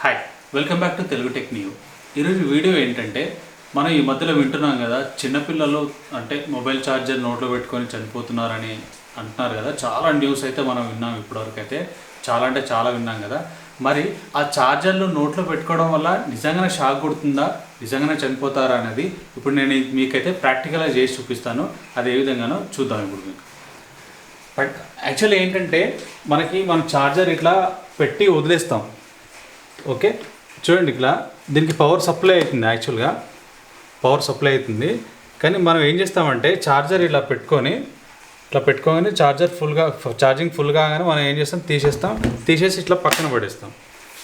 Hi welcome back to Telugu tech new ఈరోజు video ఏంటంటే మనం ఈ మధ్యలో వింటున్నాం కదా చిన్నపిల్లలు అంటే మొబైల్ ఛార్జర్ నోట్లో పెట్టుకొని చనిపోతున్నారని అంటున్నారు కదా. చాలా న్యూస్ అయితే మనం విన్నాం ఇప్పటివరకు అయితే చాలా అంటే చాలా విన్నాం కదా. మరి ఆ ఛార్జర్లు నోట్లో పెట్టుకోవడం వల్ల నిజంగానే షాక్ కొడుతుందా? నిజంగానే చనిపోతారా అనేది ఇప్పుడు నేను మీకైతే ప్రాక్టికల్గా చేసి చూపిస్తాను. అది ఏ విధంగానో చూద్దాం ఇప్పుడు మీకు. బట్ యాక్చువల్లీ ఏంటంటే మనకి మనం ఛార్జర్ ఇట్లా పెట్టి వదిలేస్తాం. ఓకే? చూడండి ఇట్లా దీనికి పవర్ సప్లై అవుతుంది యాక్చువల్గా పవర్ సప్లై అవుతుంది. కానీ మనం ఏం చేస్తామంటే ఛార్జర్ ఇలా పెట్టుకొని ఇట్లా పెట్టుకోగానే ఛార్జర్ ఫుల్గా ఛార్జింగ్ ఫుల్ కాగానే మనం ఏం చేస్తాం? తీసేస్తాం. తీసేసి ఇట్లా పక్కన పడేస్తాం.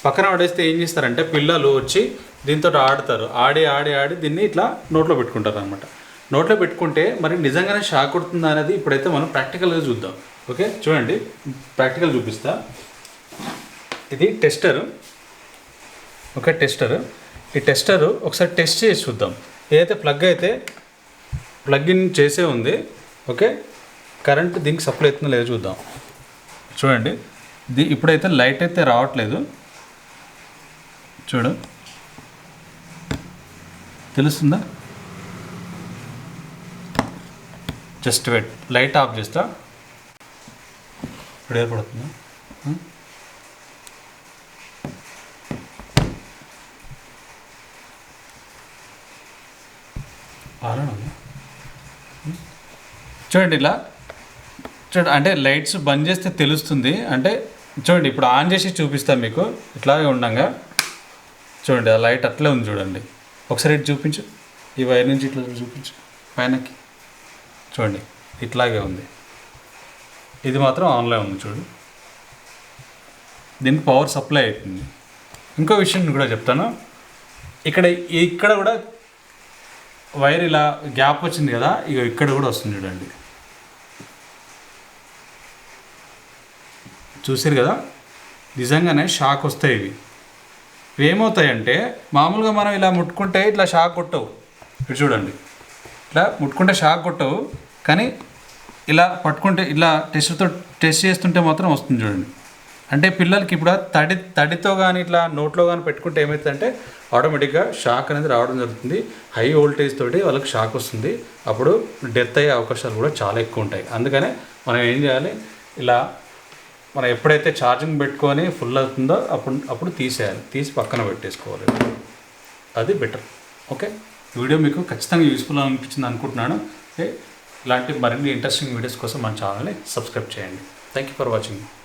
పక్కన పడేస్తే ఏం చేస్తారంటే పిల్లలు వచ్చి దీంతో ఆడతారు. ఆడి ఆడి ఆడి దీన్ని ఇట్లా నోట్లో పెట్టుకుంటారు అనమాట నోట్లో పెట్టుకుంటే మరి నిజంగానే షాక్ కొడుతుందా అనేది ఇప్పుడైతే మనం ప్రాక్టికల్గా చూద్దాం. ఓకే? చూడండి. ప్రాక్టికల్ చూపిస్తా. ఇది టెస్టర్ ఒక టెస్టర్ ఈ టెస్టర్ ఒకసారి టెస్ట్ చేసి చూద్దాం. ఏదైతే ప్లగ్ అయితే ప్లగ్ ఇన్ చేసే ఉంది ఓకే? కరెంట్ దీనికి సప్లై అవుతుందో లేదో చూద్దాం. చూడండి. ఇది ఇప్పుడైతే లైట్ అయితే రావట్లేదు. చూడు. తెలుస్తుందా? జస్ట్ వెయిట్ లైట్ ఆఫ్ చేస్తా. ఇప్పుడు ఏర్పడుతుందా? చూడండి ఇలా. చూడండి అంటే లైట్స్ బంద్ చేస్తే తెలుస్తుంది. అంటే చూడండి ఇప్పుడు ఆన్ చేసి చూపిస్తాను మీకు. ఇట్లాగే ఉండంగా. చూడండి ఆ లైట్ అట్లే ఉంది చూడండి. ఒకసారి ఇటు చూపించు. ఈ వైర్ నుంచి ఇట్లా చూపించు. పైనకి. చూడండి ఇట్లాగే ఉంది. ఇది మాత్రం ఆన్లో ఉంది చూడు. దీనికి పవర్ సప్లై అవుతుంది. ఇంకో విషయం కూడా చెప్తాను. ఇక్కడ ఇక్కడ కూడా వైర్ ఇలా గ్యాప్ వచ్చింది కదా ఇక ఇక్కడ కూడా వస్తుంది చూడండి. చూసారు కదా? నిజంగానే షాక్ వస్తాయి ఇవి. ఇవి ఏమవుతాయంటే మామూలుగా మనం ఇలా ముట్టుకుంటే ఇట్లా షాక్ కొట్టవు. ఇటు చూడండి. ఇట్లా ముట్టుకుంటే షాక్ కొట్టవు కానీ ఇలా పట్టుకుంటే ఇలా టెస్ట్తో టెస్ట్ చేస్తుంటే మాత్రం వస్తుంది చూడండి. అంటే పిల్లలకి ఇప్పుడు తడి తడితో కానీ ఇట్లా నోట్లో కానీ పెట్టుకుంటే ఏమవుతుందంటే ఆటోమేటిక్గా షాక్ అనేది రావడం జరుగుతుంది. హై వోల్టేజ్ తోటి వాళ్ళకి షాక్ వస్తుంది. అప్పుడు డెత్ అయ్యే అవకాశాలు కూడా చాలా ఎక్కువ ఉంటాయి. అందుకనే మనం ఏం చేయాలి? ఇలా మనం ఎప్పుడైతే ఛార్జింగ్ పెట్టుకొని ఫుల్ అవుతుందో అప్పుడు అప్పుడు తీసేయాలి. తీసి పక్కన పెట్టేసుకోవాలి. అది బెటర్. ఓకే? వీడియో మీకు ఖచ్చితంగా యూస్ఫుల్ అనిపించింది అనుకుంటున్నాను. ఇలాంటి మరిన్ని ఇంట్రెస్టింగ్ వీడియోస్ కోసం మన ఛానల్ని సబ్స్క్రైబ్ చేయండి. Thank you for watching